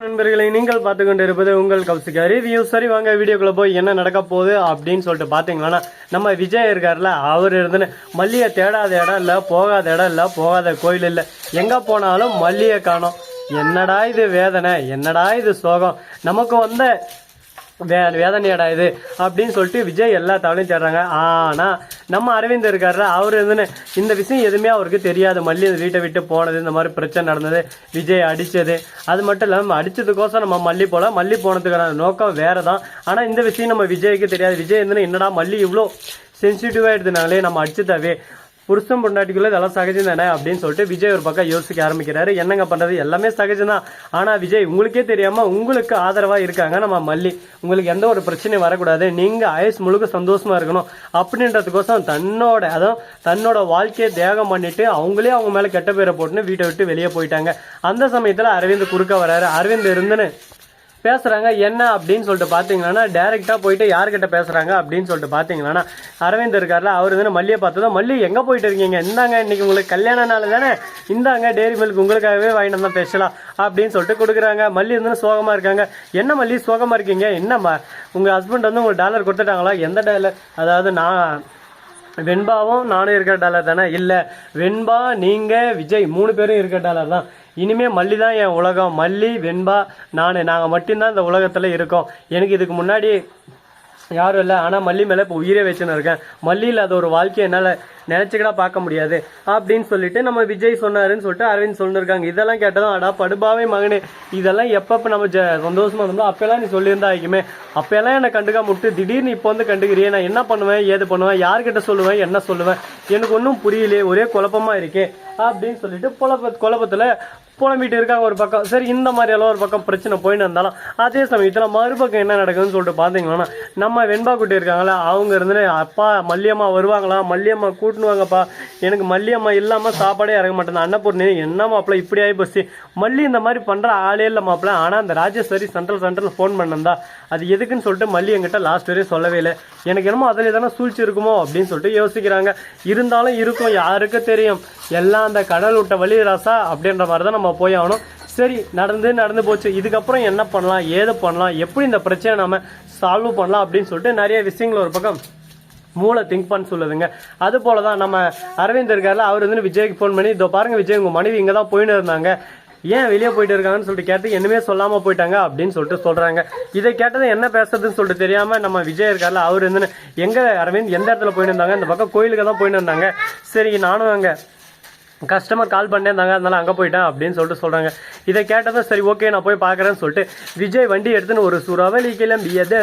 நண்பர்களை நீங்கள் பார்த்து கொண்டு இருப்பது உங்கள் கௌசிகா ரிவ்யூ சரி வாங்க வீடியோக்குள்ள போய் என்ன நடக்க போகுது அப்படின்னு சொல்லிட்டு பார்த்தீங்கன்னா நம்ம விஜய் இருக்கார்ல அவர் இருந்துன்னு மல்லியை தேடாத இடம் இல்லை போகாத இடம் இல்லை போகாத கோயில் இல்லை. எங்கே போனாலும் மல்லியை காணும். என்னடா இது வேதனை? என்னடா இது சோகம்? நமக்கு வந்த வே வேதனையடா இது. அப்படின்னு சொல்லிட்டு விஜய் எல்லா தவணையும் தேடுறாங்க. ஆனால் நம்ம அரவிந்த் இருக்காரு அவர் இருந்துன்னு இந்த விஷயம் எதுவுமே அவருக்கு தெரியாது. மல்லி அந்த வீட்டை விட்டு போனது இந்த மாதிரி பிரச்சனை நடந்தது விஜய் அடித்தது அது மட்டும் இல்லாமல் அடித்ததுக்கோசம் நம்ம மல்லி போல மல்லி போனதுக்கான நோக்கம் வேறு தான் ஆனால் இந்த விஷயம் நம்ம விஜய்க்கு தெரியாது. விஜய் வந்து என்னடா மல்லி இவ்வளோ சென்சிட்டிவாக எடுத்தனாலே நம்ம அடிச்சதாவே புருஷன் பொண்டாட்டிக்குள்ள இதெல்லாம் சகஜம் தானே அப்படின்னு சொல்லிட்டு விஜய் ஒரு பக்கம் யோசிக்க ஆரம்பிக்கிறாரு. என்னங்க பண்றது? எல்லாமே சகஜம் தான். ஆனா விஜய் உங்களுக்கே தெரியாம உங்களுக்கு ஆதரவா இருக்காங்க நம்ம மல்லி. உங்களுக்கு எந்த ஒரு பிரச்சனையும் வரக்கூடாது. நீங்க ஆயுஸ் முழுக்க சந்தோஷமா இருக்கணும். அப்படின்றதுக்கோசம் தன்னோட அதான் தன்னோட வாழ்க்கையை தியாகம் பண்ணிட்டு அவங்களே அவங்க மேல கெட்ட பேரை போட்டுன்னு வீட்டை விட்டு வெளியே போயிட்டாங்க. அந்த சமயத்துல அரவிந்த் குறுக்க வராரு. அரவிந்த் இருந்துன்னு பேசுகிறாங்க என்ன அப்படின்னு சொல்லிட்டு பார்த்தீங்கன்னா டேரெக்டாக போயிட்டு யார்கிட்ட பேசுறாங்க அப்படின்னு சொல்லிட்டு பார்த்தீங்கன்னா அரவிந்த் இருக்கார்ல அவர் வந்து மல்லியை பார்த்ததும் மல்லி எங்கே போயிட்டு இருக்கீங்க? இந்தாங்க இன்றைக்கி உங்களுக்கு கல்யாண நாள் தானே? இந்தாங்க டேரி மில்க் உங்களுக்காகவே வாங்கிட்டு தான் பேசலாம் அப்படின்னு சொல்லிட்டு கொடுக்குறாங்க. மல்லி வந்து சோகமாக இருக்காங்க. என்ன மல்லி சோகமாக இருக்கீங்க? என்னம்மா உங்கள் ஹஸ்பண்ட் வந்து உங்களுக்கு டாலர் கொடுத்துட்டாங்களா? எந்த டாலர் அதாவது நான் வெண்பாவும் நானும் இருக்கிற டாலர் தானே? இல்லை வெண்பா நீங்கள் விஜய் மூணு பேரும் இருக்கிற டாலர் தான். இனிமேல் மல்லி தான் என் உலகம். மல்லி வெண்பா நான். நாங்கள் மட்டும்தான் இந்த உலகத்தில் இருக்கோம். எனக்கு இதுக்கு முன்னாடி யாரும் இல்லை. ஆனால் மல்லி மேலே இப்போ உயிரே வச்சுன்னு இருக்கேன். மல்லியில் அது ஒரு வாழ்க்கையை என்னால் நினச்சிக்கிட்டா பார்க்க முடியாது. அப்படின்னு சொல்லிட்டு நம்ம விஜய் சொன்னாருன்னு சொல்லிட்டு அரவிந்த் சொல்லிருக்காங்க. இதெல்லாம் கேட்டதும் அடா படுபாவே மகனே. இதெல்லாம் எப்பப்போ நம்ம ஜ சந்தோஷமாக இருந்தோம் அப்போல்லாம் நீ சொல்லியிருந்தா ஆகிக்குமே. அப்போல்லாம் என்னை கண்டுக்க முட்டு திடீர்னு இப்போ வந்து கண்டுக்கிறியே நான் என்ன பண்ணுவேன் ஏது பண்ணுவேன் யார்கிட்ட சொல்லுவேன் என்ன சொல்லுவேன்? எனக்கு ஒன்றும் புரியலையே. ஒரே குழப்பமாக இருக்கே. அப்படின்னு சொல்லிட்டு புலப்ப குழப்பத்தில் புலம்பிட்டு இருக்காங்க ஒரு பக்கம். சரி இந்த மாதிரி எல்லாம் ஒரு பக்கம் பிரச்சனை போயின்னு இருந்தாலும் அதே சமயத்தில் மறுபக்கம் என்ன நடக்குதுன்னு சொல்லிட்டு பார்த்தீங்கன்னா நம்ம வெண்பா குட்டி இருக்காங்களா அவங்க இருந்து அப்பா மல்லியம்மா வருவாங்களா? மல்லியம்மா கூட்டின்னுவாங்கப்பா எனக்கு மல்லியம்மா இல்லாமல் சாப்பாடே இறங்க மாட்டேன் அன்னப்பூர்ணி என்ன மாப்பிள்ள இப்படி ஆகி போச்சு? மல்லி இந்த மாதிரி பண்ணுற ஆளே இல்லை மாப்பிள்ள. ஆனால் அந்த ராஜேஸ்வரி சென்ட்ரல் சென்ட்ரல் ஃபோன் பண்ணிருந்தா அது எதுக்குன்னு சொல்லிட்டு மல்லி என்கிட்ட லாஸ்ட் வரையும் சொல்லவே இல்லை. எனக்கு என்னமோ அதில் தானே சூழ்ச்சி இருக்குமோ? அப்படின்னு சொல்லிட்டு யோசிக்கிறாங்க. இருந்தாலும் இருக்கும் யாருக்கு தெரியும். எல்லாம் அந்த கடல் விட்ட வழி ராசா அப்படின்ற மாதிரி தான் நம்ம போய் ஆகணும். சரி நடந்து நடந்து போச்சு. இதுக்கப்புறம் என்ன பண்ணலாம்? ஏது பண்ணலாம்? எப்படி இந்த பிரச்சனை நம்ம சால்வ் பண்ணலாம் அப்படின்னு சொல்லிட்டு நிறைய விஷயங்கள் ஒரு பக்கம் மூளை திங்க் பண்ண சொல்லுதுங்க. அது போல தான் நம்ம அரவிந்த் இருக்கார்ல அவர் வந்து விஜய்க்கு ஃபோன் பண்ணி இதோ பாருங்க விஜய் உங்கள் மனைவி இங்கே தான் போயின்னு இருந்தாங்க. ஏன் வெளியே போயிட்டு இருக்காங்கன்னு சொல்லிட்டு கேட்டு என்னமே சொல்லாமல் போயிட்டாங்க அப்படின்னு சொல்லிட்டு சொல்கிறாங்க இதை கேட்டது என்ன பேசுறதுன்னு சொல்லிட்டு தெரியாமல் நம்ம விஜய் இருக்கார்ல அவர் வந்து எங்கே அரவிந்த் எந்த இடத்துல போயிட்டு இருந்தாங்க? இந்த பக்கம் கோயிலுக்கு தான் போயிட்டு இருந்தாங்க. சரி நானும் அங்கே கஸ்டமர் கால் பண்ணியிருந்தாங்க இருந்தாங்க அங்கே போயிட்டேன் அப்படின்னு சொல்லிட்டு சொல்கிறாங்க இதை கேட்டதும் சரி ஓகே நான் போய் பார்க்குறேன்னு சொல்லிட்டு விஜய் வண்டி எடுத்துன்னு ஒரு சுறவழி கிளம்பியது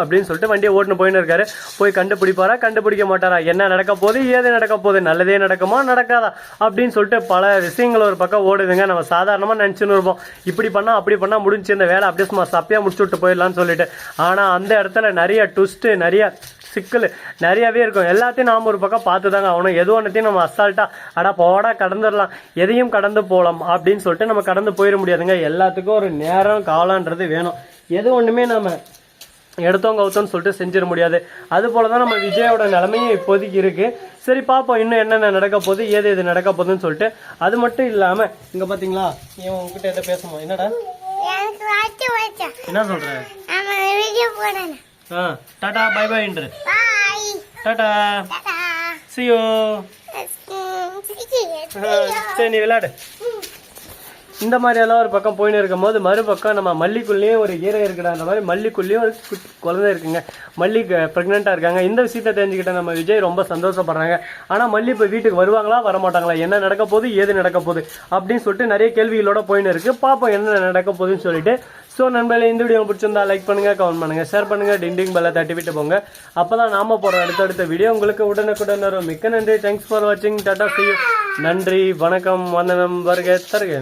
அப்படின்னு சொல்லிட்டு வண்டியை ஓட்டுன்னு போயின்னு இருக்காரு. போய் கண்டுபிடிப்பாரா கண்டுபிடிக்க மாட்டாரா? என்ன நடக்க போகுது ஏது நடக்க போகுது? நல்லதே நடக்குமா நடக்காதா? அப்படின்னு சொல்லிட்டு பல விஷயங்கள் ஒரு பக்கம் ஓடுதுங்க. நம்ம சாதாரணமாக நினச்சின்னு இருப்போம். இப்படி பண்ணால் அப்படி பண்ணால் முடிஞ்சு இந்த வேலை அப்படியே சும்மா சப்பையாக முடிச்சு விட்டு போயிடலான்னு சொல்லிட்டு. ஆனால் அந்த இடத்துல நிறைய ட்விஸ்ட்டு நிறைய சிக்கல். நிறையவே இருக்கும். எல்லாத்தையும் நாம் ஒரு பக்கம் பார்த்து தாங்க ஆகணும். எது ஒன்றத்தையும் நம்ம அசால்ட்டாக அடா போடா கடந்துடலாம். எதையும் கடந்து போகலாம் அப்படின்னு சொல்லிட்டு நம்ம கடந்து போயிட முடியாதுங்க. எல்லாத்துக்கும் ஒரு நேரம் காலன்றது வேணும். எது ஒன்றுமே நம்ம எடுத்தோம் கவுத்தோன்னு சொல்லிட்டு செஞ்சிட முடியாது. அது போல தான் நம்ம விஜயோட நிலைமையும் இப்போதைக்கு இருக்கு. சரி பார்ப்போம். இன்னும் என்னென்ன நடக்க போகுது ஏது எது நடக்க போகுதுன்னு சொல்லிட்டு. அது மட்டும் இல்லாமல் இங்கே பார்த்தீங்களா இவன் உங்ககிட்ட எதை பேசுமா என்னடா? என்ன போடணும். ஆ டாடா பை பைன்று டாடா. சியோ சரி நீ விளையாடு. இந்த மாதிரி எல்லாம் ஒரு பக்கம் போயின்னு இருக்கும்போது மறுபக்கம் நம்ம மல்லிக்குள்ளேயும் ஒரு ஈரை இருக்குடா அந்த மாதிரி மல்லிக்குள்ளேயும் ஒரு குழந்தை இருக்குங்க. மல்லி ப்ரெக்னெண்ட்டாக இருக்காங்க. இந்த விஷயத்தை தெரிஞ்சுக்கிட்ட நம்ம விஜய் ரொம்ப சந்தோஷப்படுறாங்க. ஆனால் மல்லி இப்போ வீட்டுக்கு வருவாங்களா வரமாட்டாங்களா? என்ன நடக்க போகுது ஏது நடக்க போகுது? அப்படின்னு சொல்லிட்டு நிறைய கேள்விகளோட போயின்னு இருக்கு. பார்ப்போம் என்ன நடக்க போகுதுன்னு சொல்லிட்டு ஸோ நண்பர்களே இந்த வீடியோ பிடிச்சிருந்தா லைக் பண்ணுங்க கமெண்ட் பண்ணுங்க ஷேர் பண்ணுங்க டிண்டிங் பெல்ல தட்டி விட்டு போங்க. அப்போ தான் நாம போகிற அடுத்தடுத்த வீடியோ உங்களுக்கு உடனுக்குடன் வரும். மிக்க நன்றி. தேங்க்ஸ் ஃபார் வாட்சிங் டாட்டா see நன்றி வணக்கம் வந்தனம் வருக தருக.